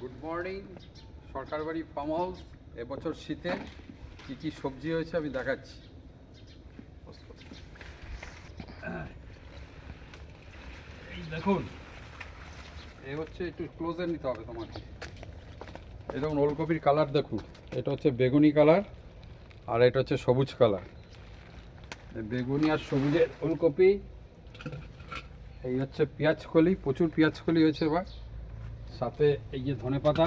Good morning সরকার বাড়ি farm house এবছর শীতে কী কী সবজি হয়েছে আমি দেখাচ্ছি। দেখুন এই হচ্ছে একটু ক্লোজে নিতে হবে তোমাকে। দেখুন, ওলকপির কালার দেখুন। এটা হচ্ছে বেগুনি কালার আর এটা হচ্ছে সবুজ কালার বেগুনি আর সবুজের ওলকপি, এই হচ্ছে পেঁয়াজ কলি, প্রচুর পেঁয়াজ কলি হয়েছে এবার। সাথে এই যে ধনে পাতা।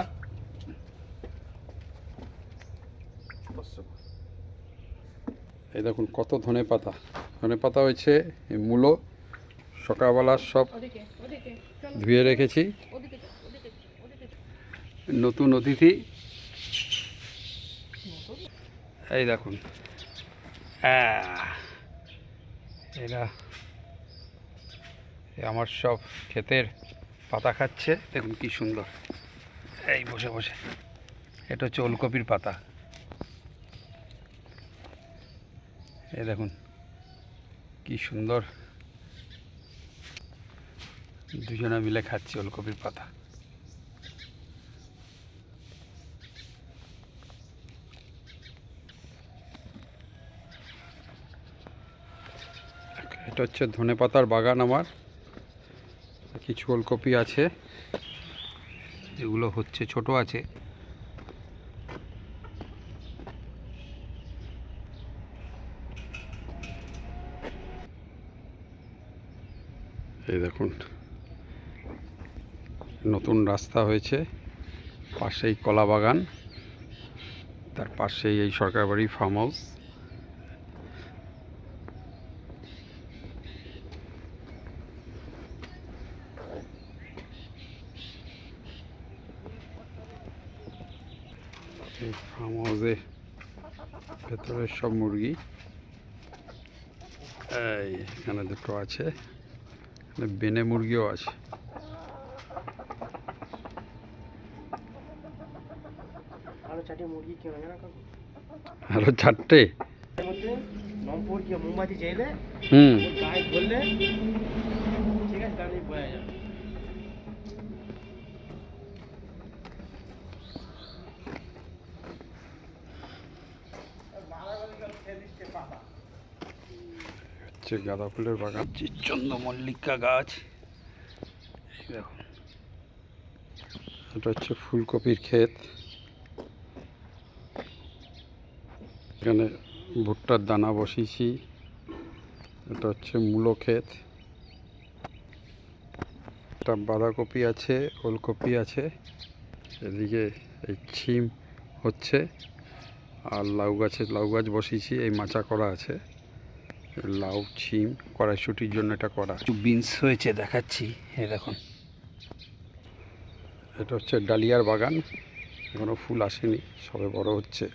এই দেখুন কত ধনে পাতা। ধনে পাতা হয়েছে এই মূলো সকালবেলা সব ধুয়ে রেখেছি। নতুন অতিথি। এই দেখুন। এরা আমার সব ক্ষেতের পাতা খাচ্ছে। দেখুন কি সুন্দর। এই বসে বসে। এটা হচ্ছে ওলকপির পাতা। এই দেখুন, কি সুন্দর। দুজনে মিলে খাচ্ছি ওলকপির পাতা। এটা হচ্ছে ধনে পাতার বাগান আমার। কিছু ওলকপি আছে, এগুলো হচ্ছে, ছোট আছে। এই দেখুন, নতুন রাস্তা হয়েছে, পাশেই কলা বাগান, তার পাশেই এই সরকার বাড়ি ফার্ম হাউস এই হাউসে ভেতরে সব মুরগি। এই এখানে দুটো আছে এখানে বেনে মুরগিও আছে। আরও চারটে মুরগি কেন জানো কাকু আরও চারটে এর মধ্যে নম্বর কি মোমবাতি চাইলে হুম ওর গায়ে ধরলে ঠিক আছে তাহলে বোঝা যাবে হচ্ছে গাঁদা ফুলের বাগান। চন্দ্রমল্লিকা গাছ। দেখুন এটা হচ্ছে ফুলকপির ক্ষেত। এখানে ভুট্টার দানা বসিয়েছি। এটা হচ্ছে মূলো ক্ষেত। একটা বাঁধাকপি আছে ওলকপি আছে। এদিকে এই ছিম হচ্ছে। আর লাউ গাছে লাউ গাছ বসিয়েছি এই মাচা করা আছে। লাউ ছিম কড়াইশুটির জন্য এটা করা। বিনস হয়েছে দেখাচ্ছি। এ দেখুন। এটা হচ্ছে ডালিয়ার বাগান। এখনও ফুল আসেনি সবে বড় হচ্ছে।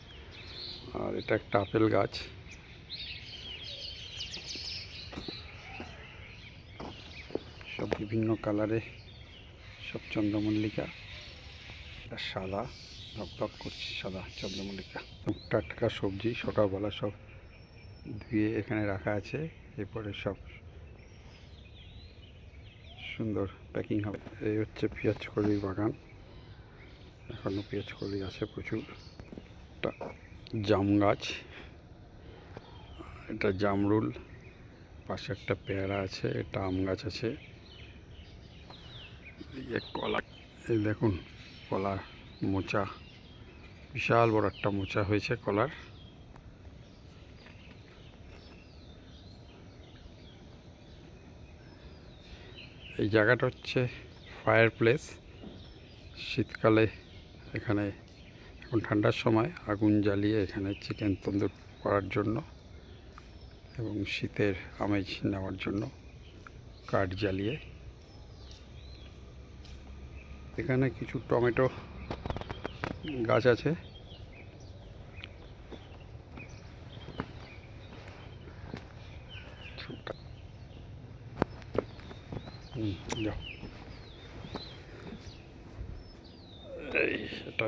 আর এটা একটা আপেল গাছ। সব বিভিন্ন কালারে সব চন্দ্রমল্লিকা। এটা সাদা ধকধক করছে সাদা চন্দ্রমল্লিকা। টাটকা সবজি সকালবেলা সব ধুয়ে এখানে রাখা আছে। এরপরে সব সুন্দর প্যাকিং হবে। এই হচ্ছে পেঁয়াজ কলির বাগান। এখনও পেঁয়াজ কলি আছে প্রচুর। এটা জাম গাছ। এটা জামরুল। পাশে একটা পেয়ারা আছে এটা আম গাছ আছে। কলা। এই দেখুন কলা মোচা। বিশাল বড় একটা মোচা হয়েছে কলার। এই জায়গাটা হচ্ছে ফায়ার প্লেস শীতকালে এখানে, এখন ঠান্ডার সময় আগুন জ্বালিয়ে এখানে চিকেন তন্দুর করার জন্য এবং শীতের আমেজ নেওয়ার জন্য কাঠ জ্বালিয়ে। এখানে কিছু টমেটো গাছ আছে হুম, যাও এই এটা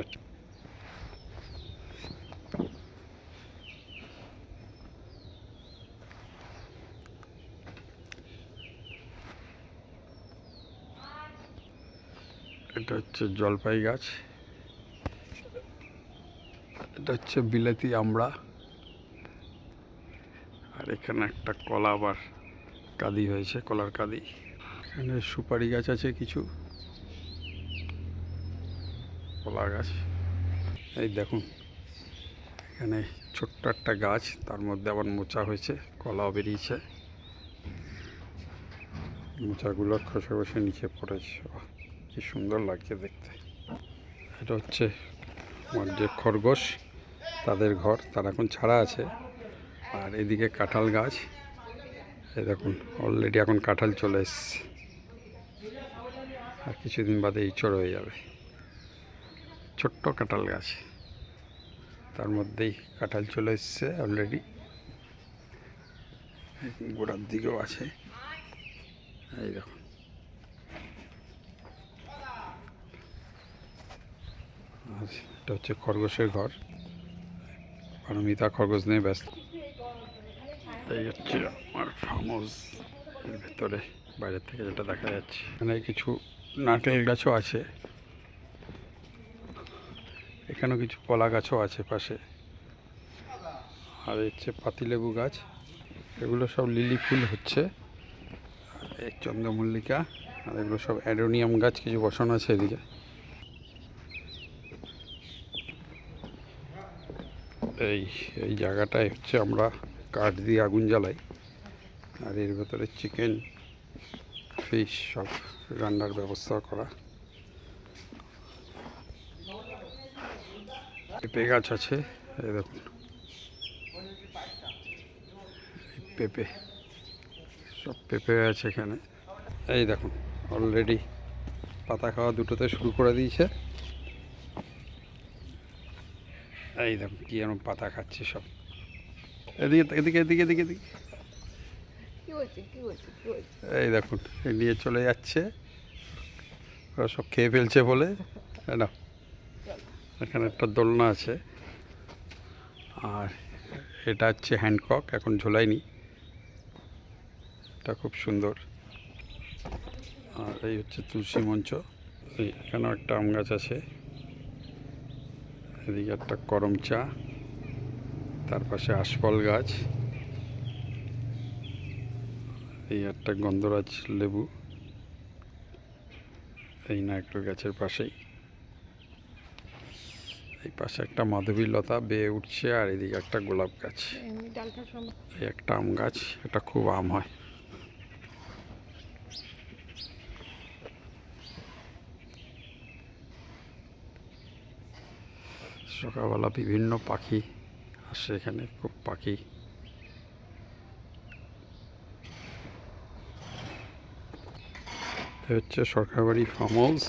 এটা হচ্ছে জলপাই গাছ এটা হচ্ছে বিলাতি আমড়া। আর এখানে একটা কলা আবার কাদি হয়েছে, কলার কাদি। এখানে সুপারি গাছ আছে, কিছু কলা গাছ। এই দেখুন, এখানে ছোট্ট একটা গাছ, তার মধ্যে আবার মোচা হয়েছে, কলাও বেরিয়েছে। মোচাগুলো খসে খসে নিচে পড়েছে কি সুন্দর লাগছে দেখতে। এটা হচ্ছে আমার যে খরগোশ, তাদের ঘর, তারা এখন ছাড়া আছে। আর এদিকে কাঁঠাল গাছ, এই দেখুন অলরেডি এখন কাঁঠাল চলে এসছে। আর কিছুদিন বাদে ইঁচড় হয়ে যাবে। ছোট্ট কাঁঠাল গাছ। তার মধ্যেই কাঁঠাল চলে এসছে অলরেডি গোড়ার দিকেও আছে। এই দেখুন আর এটা হচ্ছে খরগোশের ঘর। পারমিতা খরগোশ নিয়ে ব্যস্ত। এই হচ্ছে আমার ফার্ম হাউস ভেতরে। বাইরের থেকে যেটা দেখা যাচ্ছে। এখানে কিছু নারকেল গাছও আছে। এখানেও কিছু কলা গাছও আছে পাশে। আর হচ্ছে পাতিলেবু গাছ, এগুলো সব লিলি ফুল হচ্ছে। চন্দ্রমল্লিকা, আর এগুলো সব অ্যাডোনিয়াম গাছ, কিছু বসানো আছে এদিকে। এই এই জায়গাটায় হচ্ছে আমরা কাঠ দিয়ে আগুন জ্বালাই। আর এর ভেতরে চিকেন ফিশ সব রান্নার ব্যবস্থা করা। পেঁপে গাছ আছে, এই দেখুন। পেঁপে, সব পেঁপে আছে এখানে। এই দেখুন অলরেডি পাতা খাওয়া দুটোতে শুরু করে দিয়েছে। এই দেখুন, কী এরকম পাতা খাচ্ছে সব। এদিকে এদিকে এদিকে এদিকে এদিকে কি বলছে কি বলছে কি বলছে এই দেখুন নিয়ে চলে যাচ্ছে। ওরা সব খেয়ে ফেলছে বলে। না এখানে একটা দোলনা আছে। আর এটা হচ্ছে হ্যান্ডকক এখন ঝোলাইনি এটা খুব সুন্দর। আর এই হচ্ছে তুলসী মঞ্চ। এখানেও একটা আম গাছ আছে। এদিকে একটা করম চা তার পাশে আশফল গাছ। এই একটা গন্ধরাজ লেবু এই নারকেল গাছের পাশেই। এই পাশে একটা মাধবী লতা বেয়ে উঠছে আর এদিকে একটা গোলাপ গাছ। এই একটা আম গাছ, এটা খুব আম হয়। সকালবেলা বিভিন্ন পাখি আসে এখানে, খুব পাখি। এ হচ্ছে সরকারবাড়ি ফার্ম হাউস।